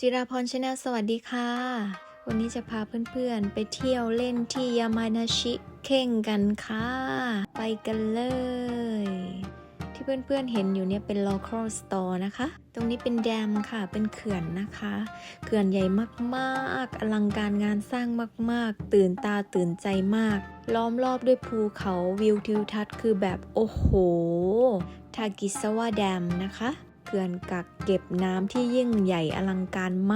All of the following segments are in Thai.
จิราพรชาแนลสวัสดีค่ะ วันนี้จะพาเพื่อนๆ ไปเที่ยวเล่นที่ยามานาชิเข่งกันค่ะ ไปกันเลย ที่เพื่อนๆเห็นอยู่เนี่ยเป็น local store นะคะ ตรงนี้เป็นแดมค่ะ เป็นเขื่อนนะคะ เขื่อนใหญ่มากๆ อลังการงานสร้างมากๆ ตื่นตาตื่นใจมาก ล้อมรอบด้วยภูเขาวิวทิวทัศน์คือแบบโอ้โห ทากิสวาแดมนะคะ เขื่อนกักเก็บน้ำที่ยิ่งใหญ่อลังการม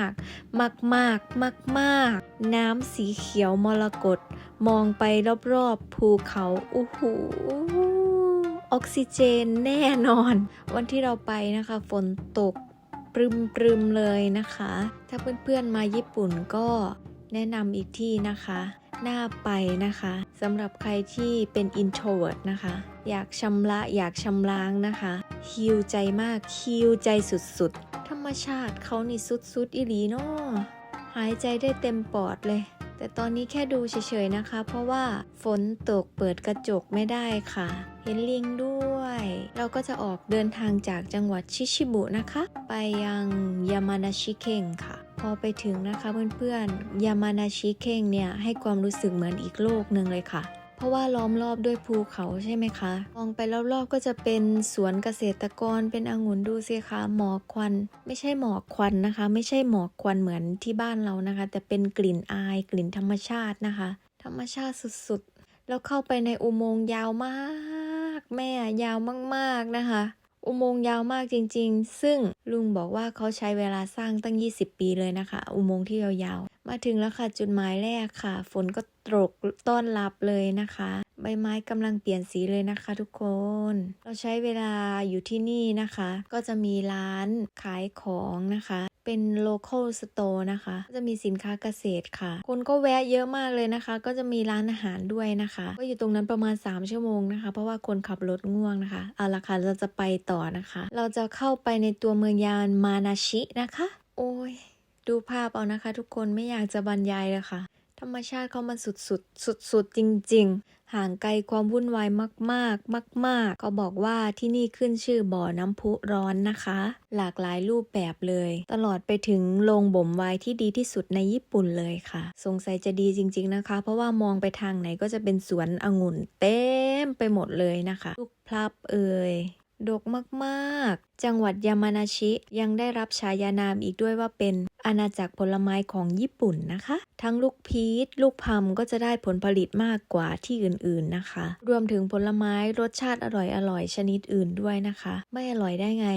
ากๆมากๆมากๆน้ำสีเขียวมรกตมองไปรอบๆภูเขาอู้หูออกซิเจนแน่นอน วันที่เราไปนะคะฝนตกปรึมปรึมๆเลยนะคะ ถ้าเพื่อนๆมาญี่ปุ่นก็แนะนำอีกที่นะคะ น่าไปนะคะสำหรับใครที่เป็น introvert นะคะ อยากชำระอยากชำล้างนะคะฮิวใจมากฮิวใจสุดๆ ธรรมชาติเขานี่สุดๆอีหลีเนาะหายใจได้เต็มปอดเลย แต่ตอนนี้แค่ดูเฉยๆนะคะ เพราะว่าฝนตกเปิดกระจกไม่ได้ค่ะ เห็นลิงด้วย เราก็จะออกเดินทางจากจังหวัดชิชิบุนะคะ ไปยังยามานาชิเคงค่ะพอไปถึงนะคะเพื่อนๆ ยามานาชิเคงเนี่ยให้ความรู้สึกเหมือนอีกโลกหนึ่งเลยค่ะ เพราะว่าล้อมรอบด้วยภูเขาใช่ไหมคะ มองไปรอบๆก็จะเป็นสวนเกษตรกรเป็นองุ่นดูสิคะหมอกควัน ไม่ใช่หมอกควันนะคะ ไม่ใช่หมอกควันเหมือนที่บ้านเรานะคะ แต่เป็นกลิ่นอายกลิ่นธรรมชาตินะคะ ธรรมชาติสุดๆ แล้วเข้าไปในอุโมงค์ยาวมากแม่ยาวมากๆนะคะ อุโมงค์ยาวมากจริง ๆ ซึ่งลุงบอกว่าเขาใช้เวลาสร้างตั้ง 20 ปีเลยนะคะ อุโมงค์ที่ยาวๆ มาถึงแล้วค่ะจุดหมายแรกค่ะ ฝนก็ตกต้อนรับเลยนะคะ ใบไม้กำลังเปลี่ยนสีเลยนะคะทุกคน เราใช้เวลาอยู่ที่นี่นะคะ ก็จะมีร้านขายของนะคะ เป็น local store นะคะก็จะมีสินค้าเกษตรค่ะ คนก็แวะเยอะมากเลยนะคะ ก็จะมีร้านอาหารด้วยนะคะ ก็อยู่ตรงนั้นประมาณ 3 ชั่วโมงนะคะ เพราะว่าคนขับรถง่วงนะคะ เอาละค่ะเราจะไปต่อนะคะ เราจะเข้าไปในตัวเมืองยานมานาชินะคะ โอ้ย ดูภาพเอานะคะ ทุกคนไม่อยากจะบรรยายเลยค่ะ ธรรมชาติเขามันสุดสุดสุดสุดๆจริง ๆ ห่างไกลความวุ่นวายมากๆ มาก ๆ ก็บอกว่าที่นี่ขึ้นชื่อบ่อน้ำพุร้อนนะคะ หลากหลายรูปแบบเลย ตลอดไปถึงโรงบ่มไวน์ที่ดีที่สุดในญี่ปุ่นเลยค่ะ สงสัยจะดีจริง ๆนะคะ เพราะว่ามองไปทางไหนก็จะเป็นสวนองุ่นเต็มไปหมดเลยนะคะลูกพลับเอ่ย ดกมาก ๆ จังหวัดยามานาชิยังได้รับฉายานามอีกด้วยว่าเป็นอาณาจักรผลไม้ของญี่ปุ่นนะคะ ทั้งลูกพีช ลูกพัมก็จะได้ผลผลิตมากกว่าที่อื่นๆนะคะ รวมถึงผลไม้รสชาติอร่อยๆชนิดอื่นด้วยนะคะ ไม่อร่อยได้ไง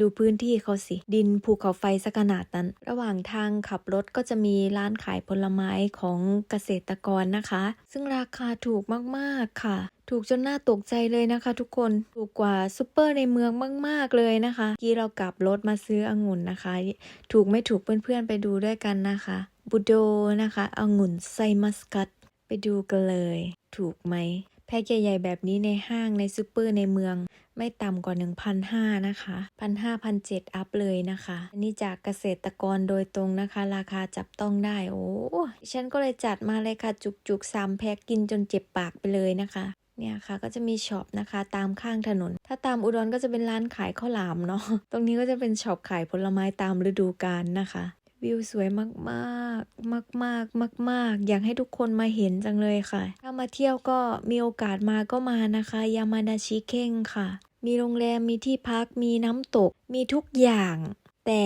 ดูพื้นที่เขาสิ ดินภูเขาไฟสักขนาดนั้น ระหว่างทางขับรถก็จะมีร้านขายผลไม้ของเกษตรกรนะคะ ซึ่งราคาถูกมากๆค่ะ ถูกจนน่าตกใจเลยนะคะทุกคน ถูกกว่าซูเปอร์ในเมืองมาก ๆ เลยนะคะกี้เรากลับรถมาซื้อองุ่นนะคะ ถูกไม่ถูกเพื่อนๆไปดูด้วยกันนะคะ บูโดนะคะองุ่นไซมัสกัตไปดูกันเลย ถูกไหมแพ็คใหญ่ๆแบบนี้ในห้างในซูเปอร์ในเมือง ไม่ต่ำกว่า 1,500นะคะ 1,500 1,700 อัพเลยนะคะนนี้จากเกษตรกรโดยตรงนะคะ ราคาจับต้องได้ โอ้ฉันก็เลยจัดมาเลยค่ะ จุกๆ3แพ็คกินจนเจ็บปากไปเลยนะคะเนี่ยค่ะก็จะมีช็อปนะคะตามข้างถนน ถ้าตามอุดรก็จะเป็นร้านขายข้าวหลามเนาะตรงนี้ก็จะเป็นช็อปขายผลไม้ตามฤดูกาลนะคะ วิวสวยมากๆมากๆมากๆอยากให้ทุกคนมาเห็นจังเลยค่ะ ถ้ามาเที่ยวก็มีโอกาสมาก็มานะคะ ยามานาชิเข่งค่ะ มีโรงแรมมีที่พักมีน้ำตกมีทุกอย่าง แต่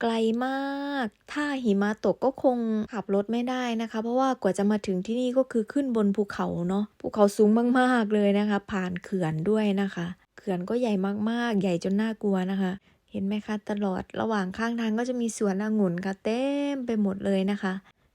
ไกลมาก ถ้าหิมะตกก็คงขับรถไม่ได้นะคะ เพราะว่ากว่าจะมาถึงที่นี่ก็คือขึ้นบนภูเขาเนาะ ภูเขาสูงมากๆเลยนะคะ ผ่านเขื่อนด้วยนะคะ เขื่อนก็ใหญ่มากๆ ใหญ่จนน่ากลัวนะคะ เห็นไหมคะ ตลอดระหว่างข้างทางก็จะมีสวนองุ่นค่ะเต็มไปหมดเลยนะคะ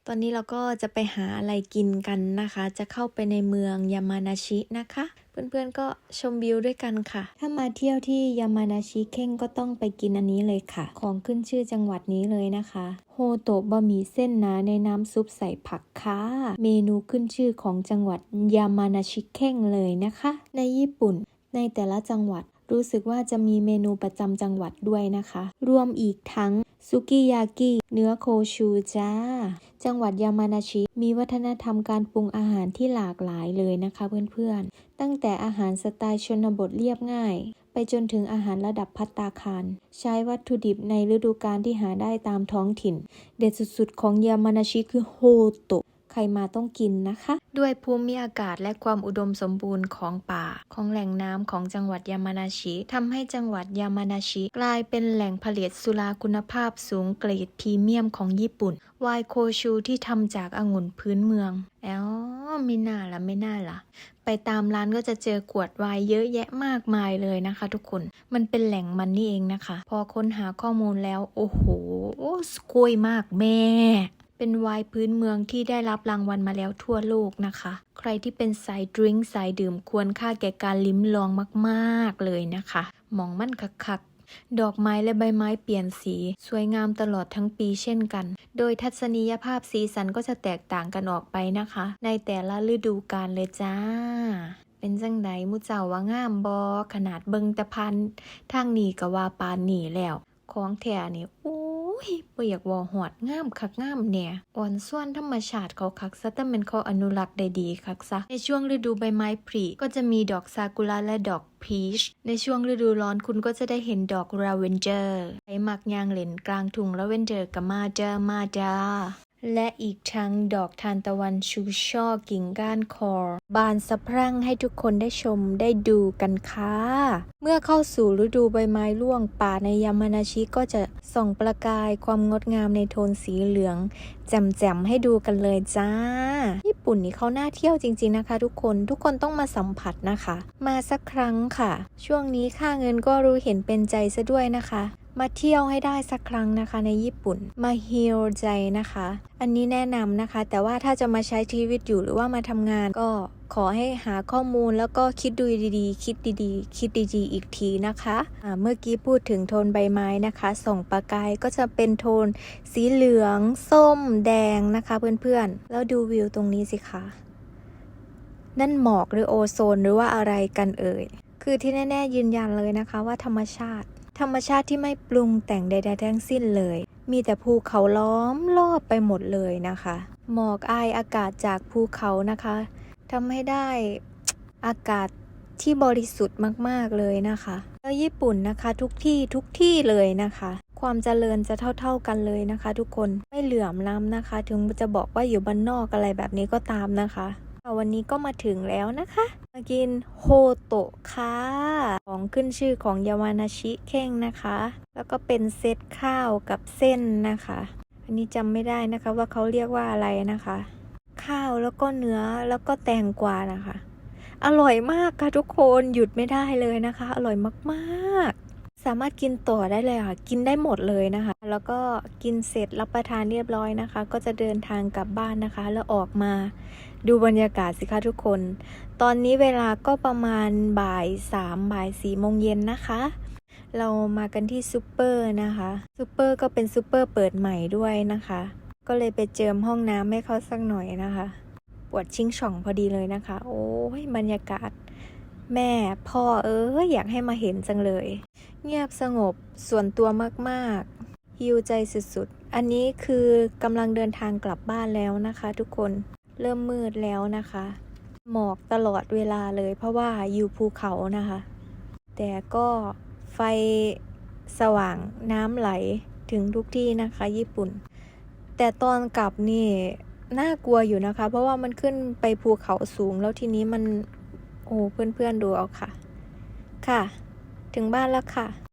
ตอนนี้เราก็จะไปหาอะไรกินกันนะคะ จะเข้าไปในเมืองยามานาชินะคะ เพื่อนๆก็ชมวิวด้วยกันค่ะ ถ้ามาเที่ยวที่ยามานาชิเข่งก็ต้องไปกินอันนี้เลยค่ะ ของขึ้นชื่อจังหวัดนี้เลยนะคะ โฮโตะบะหมี่เส้นหนาในน้ำซุปใส่ผักค่ะ เมนูขึ้นชื่อของจังหวัดยามานาชิเข่งเลยนะคะ ในญี่ปุ่นในแต่ละจังหวัด รู้สึกว่าจะมีเมนูประจำจังหวัดด้วยนะคะ รวมอีกทั้งซุกิยากิเนื้อโคชูจ้า จังหวัดยามานาชิ มีวัฒนธรรมการปรุงอาหารที่หลากหลายเลยนะคะเพื่อนๆ ตั้งแต่อาหารสไตล์ชนบทเรียบง่าย ไปจนถึงอาหารระดับพัตตาคาร ใช้วัตถุดิบในฤดูกาลที่หาได้ตามท้องถิ่น เด็ดสุดๆของยามานาชิคือโฮโตะ ครมาต้องกินนะคะ ด้วยภูมิอากาศและความอุดมสมบูรณ์ของป่า ของแหล่งน้ำของจังหวัดยามานาชิทำให้จังหวัดยามานาชิ กลายเป็นแหล่งผลิตสุราคุณภาพสูงเกรดพรีเมียมของญี่ปุ่นไวน์โคชูที่ทำจากองุ่นพื้นเมืองแอ๋อไม่น่าละไม่น่าละไปตามร้านก็จะเจอขวดไวน์เยอะแยะมากมายเลยนะคะ ทุกคน มันเป็นแหล่งมันนี่เองนะคะ พอค้นหาข้อมูลแล้ว โอ้โห สกวยมากแม่ เป็นไวน์พื้นเมืองที่ได้รับรางวัลมาแล้วทั่วโลกนะคะ ใครที่เป็นสายดริงสายดื่มควรค่าแก่การลิ้มลองมากๆเลยนะคะ มองมั่นคักดอกไม้และใบไม้เปลี่ยนสี สวยงามตลอดทั้งปีเช่นกัน โดยทัศนียภาพสีสันก็จะแตกต่างกันออกไปนะคะ ในแต่ละฤดูกาลเลยจ้า เป็นจังไดมุเจ้าว่างามบอขนาดเบิงตะพันทางนีกว่าปานนีแล้ว ของแท้นี่โอ้ยบ่อยากวอหอดงามคักงามเนี่ยอ่อนส่วนธรรมชาติเขาคักซะแต่เป็นเขาอนุรักษ์ได้ดีคักซะในช่วงฤดูใบไม้ผลิก็จะมีดอกซากุระและดอกพีชในช่วงฤดูร้อนคุณก็จะได้เห็นดอกราเวนเจอร์ใครมักยางเหลนกลางถุงราเวนเจอร์กับมาเจามาจา และอีกทั้งดอกทานตะวันชูช่อกิ่งก้านคอ บานสะพรั่งให้ทุกคนได้ชมได้ดูกันค่ะ เมื่อเข้าสู่ฤดูใบไม้ร่วงป่าในยามานาชิก็จะส่องประกายความงดงามในโทนสีเหลือง แจ่มๆให้ดูกันเลยจ้า ญี่ปุ่นนี่เขาน่าเที่ยวจริงๆนะคะ ทุกคนทุกคนต้องมาสัมผัสนะคะ มาสักครั้งค่ะ ช่วงนี้ค่าเงินก็รู้เห็นเป็นใจซะด้วยนะคะ มาเที่ยวให้ได้สักครั้งนะคะในญี่ปุ่น มาฮิลใจนะคะ อันนี้แนะนำนะคะ แต่ว่าถ้าจะมาใช้ชีวิตอยู่หรือว่ามาทำงานก็ขอให้หาข้อมูลแล้วก็คิดดูดีๆ คิดดีๆ คิดดีๆ อีกทีนะคะะเมื่อกี้พูดถึงโทนใบไม้นะคะ ส่องประกายก็จะเป็นโทนสีเหลือง ส้ม แดงนะคะเพื่อนๆ แล้วดูวิวตรงนี้สิคะ นั่นหมอกหรือโอโซนหรือว่าอะไรกันเอ่ย คือที่แน่ๆยืนยันเลยนะคะว่าธรรมชาติ ธรรมชาติที่ไม่ปรุงแต่งใด ๆ ทั้งสิ้นเลย มีแต่ภูเขาล้อมรอบไปหมดเลยนะคะ หมอกอายอากาศจากภูเขานะคะทำให้ได้อากาศที่บริสุทธิ์มากๆเลยนะคะแล้วญี่ปุ่นนะคะทุกที่ทุกที่เลยนะคะ ความเจริญจะเท่า ๆกันเลยนะคะ ทุกคนไม่เหลื่อมล้ำนะคะ ถึงจะบอกว่าอยู่บ้านนอกอะไรแบบนี้ก็ตามนะคะวันนี้ก็มาถึงแล้วนะคะ มากินโฮโตะค่ะ ของขึ้นชื่อของยาวานาชิเข่งนะคะ แล้วก็เป็นเซตข้าวกับเส้นนะคะ อันนี้จำไม่ได้นะคะว่าเขาเรียกว่าอะไรนะคะ ข้าวแล้วก็เนื้อแล้วก็แตงกวานะคะ อร่อยมากค่ะทุกคนหยุดไม่ได้เลยนะคะ อร่อยมากๆ สามารถกินต่อได้เลยค่ะ กินได้หมดเลยนะคะ แล้วก็กินเสร็จรับประทานเรียบร้อยนะคะ ก็จะเดินทางกลับบ้านนะคะ แล้วออกมา ดูบรรยากาศสิคะทุกคน ตอนนี้เวลาก็ประมาณบ่ายสามบ่ายสี่โมงเย็นนะคะ เรามากันที่ซูเปอร์นะคะซูเปอร์ก็เป็นซูเปอร์เปิดใหม่ด้วยนะคะ ก็เลยไปเจิมห้องน้ำให้เขาสักหน่อยนะคะ ปวดชิงช่องพอดีเลยนะคะ โอ้ยบรรยากาศ แม่พ่อเอออยากให้มาเห็นจังเลย เงียบสงบส่วนตัวมากๆฮิวใจสุดๆ อันนี้คือกำลังเดินทางกลับบ้านแล้วนะคะทุกคน เริ่มมืดแล้วนะคะ หมอกตลอดเวลาเลยเพราะว่าอยู่ภูเขานะคะ แต่ก็ไฟสว่างน้ำไหลถึงทุกที่นะคะ ญี่ปุ่น แต่ตอนกลับนี่น่ากลัวอยู่นะคะ เพราะว่ามันขึ้นไปภูเขาสูงแล้วทีนี้มัน โอ้เพื่อนๆดูเอาค่ะ ค่ะ ถึงบ้านแล้วค่ะ